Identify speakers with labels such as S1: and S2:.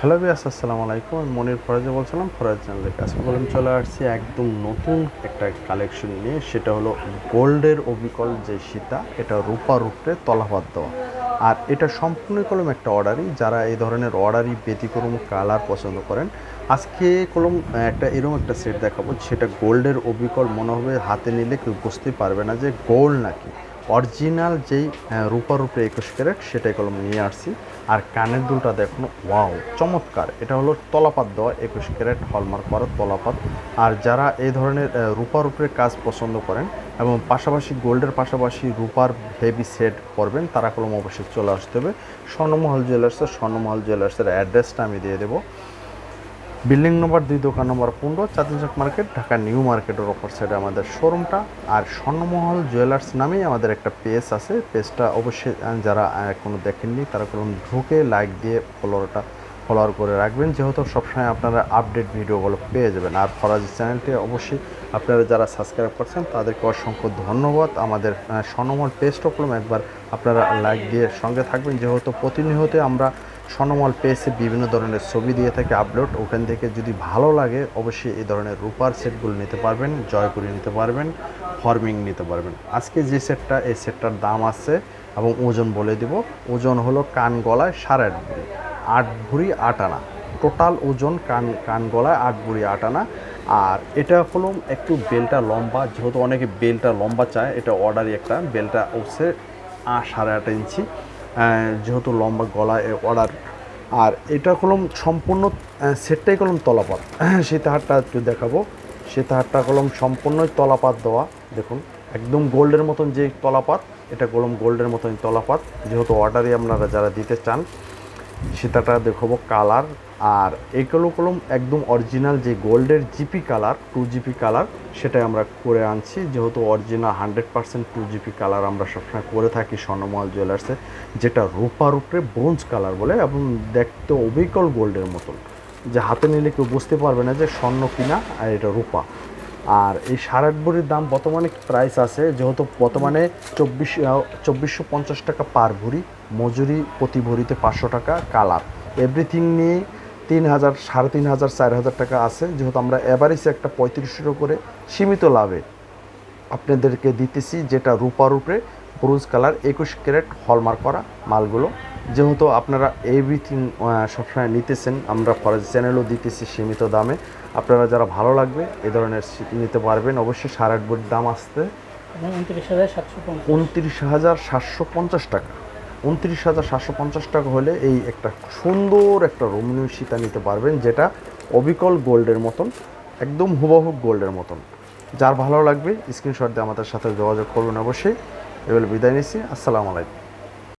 S1: Hello বিয়াস আসসালামু আলাইকুম। আমি মনির ফরাজে বলছিলাম, ফরাজ চ্যানেলের কাছে। বললাম চলে আসছি একদম নতুন একটা কালেকশন নিয়ে। সেটা হলো গোল্ডের অবিকল যে সীতা, এটা রূপা রূপে তলাপাত দেওয়া। আর এটা সম্পূর্ণ কলম একটা অর্ডারই যারা এই ধরনের অর্ডারই ব্যতিক্রম কালার পছন্দ করেন, আজকে কলম একটা এরকম একটা সেট দেখাবো। সেটা গোল্ডের অবিকল মনে হবে হাতে নিলে কেউ বুঝতে পারবে না যে গোল্ড নাকি। অরিজিনাল যেই আহ, রূপার উপরে একুশ ক্যারেট সেটাই কলম নিয়ে আসছি। আর কানের দুলটা দেখুন ওয়াও চমৎকার। এটা হলো তলাপাত দেওয়া একুশ ক্যারেট হলমার্ক করা তলাপাত। আর যারা এই ধরনের আহ, রূপার কাজ পছন্দ করেন এবং পাশাপাশি গোল্ডের পাশাপাশি রূপার হেভি সেট করবেন তারা কলম অবশ্যই চলে আসতে হবে। স্বর্ণমহল জুয়েলার্সের স্বর্ণমহল জুয়েলার্সের অ্যাড্রেসটা আমি দিয়ে দেবো। বিল্ডিং নম্বর দুই, দোকান নম্বর পনেরো চাঁদিনচক মার্কেট, ঢাকা নিউ মার্কেটের ওপর সাইডে আমাদের শোরুমটা আর স্বর্ণমহল জুয়েলার্স নামেই আমাদের একটা পেজ আছে। পেজটা অবশ্যই, যারা এখনও দেখেননি, তারা কোনো ঢুকে লাইক দিয়ে ফলোয়ারটা ফলোয়ার করে রাখবেন। যেহেতু সবসময় আপনারা আপডেট ভিডিওগুলো পেয়ে যাবেন। আর ফরাজি চ্যানেলটি অবশ্যই আপনারা যারা সাবস্ক্রাইব করছেন তাদেরকে অসংখ্য ধন্যবাদ। আমাদের আহ, স্বর্ণমহল পেজটা করলাম একবার আপনারা লাইক দিয়ে সঙ্গে থাকবেন। যেহেতু প্রতিনিয়ত আমরা স্বর্ণমল পেজে বিভিন্ন ধরনের ছবি দিয়ে থাকে আপলোড ওখান থেকে যদি ভালো লাগে অবশ্যই এই ধরনের রূপার সেটগুলো নিতে পারবেন জয়পুরি নিতে পারবেন ফর্মিং নিতে পারবেন। আজকে যে সেটটা এই সেটটার দাম আছে এবং ওজন বলে দিব। ওজন হলো কান গলায় সাড়ে আট আট ভরি আট আনা। টোটাল ওজন কান কান গলায় আট ভরি আট আনা। আর এটা হলো একটু বেলটা লম্বা, যেহেতু অনেকে বেলটা লম্বা চায়, এটা অর্ডারই একটা। বেলটা আ সাড়ে আট ইঞ্চি। যেহেতু লম্বা গলা অর্ডার। আর এটা কলম সম্পূর্ণ সেটটাই কলম তলাপাত। সেই তাহারটা একটু দেখাবো। সে তাহারটা কলম সম্পূর্ণই তলাপাত দেওয়া। দেখুন, একদম গোল্ডের মতন যে তলাপাত, এটা কলম গোল্ডের মতন তলাপাত। যেহেতু অর্ডারই আপনারা যারা দিতে চান সেটাটা দেখাবো কালার। আর এইগুলো কলম একদম অরিজিনাল যে গোল্ডের GP colour to GP colour, সেটাই আমরা করে আনছি। যেহেতু original hundred percent to GP colour আমরা সবসময় করে থাকি স্বর্ণমহল জুয়েলার্সে যেটা রূপার উপরে ব্রোঞ্জ কালার বলে এবং দেখতে অবিকল গোল্ডের মতন। যে হাতে নিলে কেউ বুঝতে পারবে না যে স্বর্ণ কিনা আর এটা রূপা। আর এই সাড়ে আট ভরির দাম বর্তমানে প্রাইস আছে, যেহেতু বর্তমানে চব্বিশ চব্বিশশো পঞ্চাশ টাকা পার ভরি, মজুরি প্রতি ভরিতে পাঁচশো টাকা কালার এভরিথিং নিয়ে তিন হাজার, সাড়ে তিন হাজার, চার হাজার টাকা আছে, যেহেতু আমরা এভারেজে একটা পঁয়ত্রিশশো করে সীমিত লাভে আপনাদেরকে দিতেছি, যেটা রূপার উপরে ব্রোঞ্জ কালার একুশ ক্যারেট হলমার্ক করা মালগুলো। যেহেতু আপনারা এভরিথিং সবসময় নিতেছেন আমরা ফরেজ চ্যানেলও দিতেছি সীমিত দামে। আপনারা যারা ভালো লাগবে এ ধরনের নিতে পারবেন। অবশ্যই সাড়ে আট বড়ির দাম আসতে
S2: উনত্রিশ হাজার সাতশো পঞ্চাশ।
S1: উনত্রিশ হাজার সাতশো পঞ্চাশ টাকা। উনত্রিশ হাজার সাতশো পঞ্চাশ টাকা হলে এই একটা সুন্দর একটা রোমিনীয় সীতা নিতে পারবেন যেটা অবিকল গোল্ডের মতন একদম হুবহু গোল্ডের মতন। যার ভালো লাগবে স্ক্রিনশট দিয়ে আমাদের সাথে যোগাযোগ করবেন অবশ্যই। এবার বিদায় নিচ্ছি। আসসালামু আলাইকুম।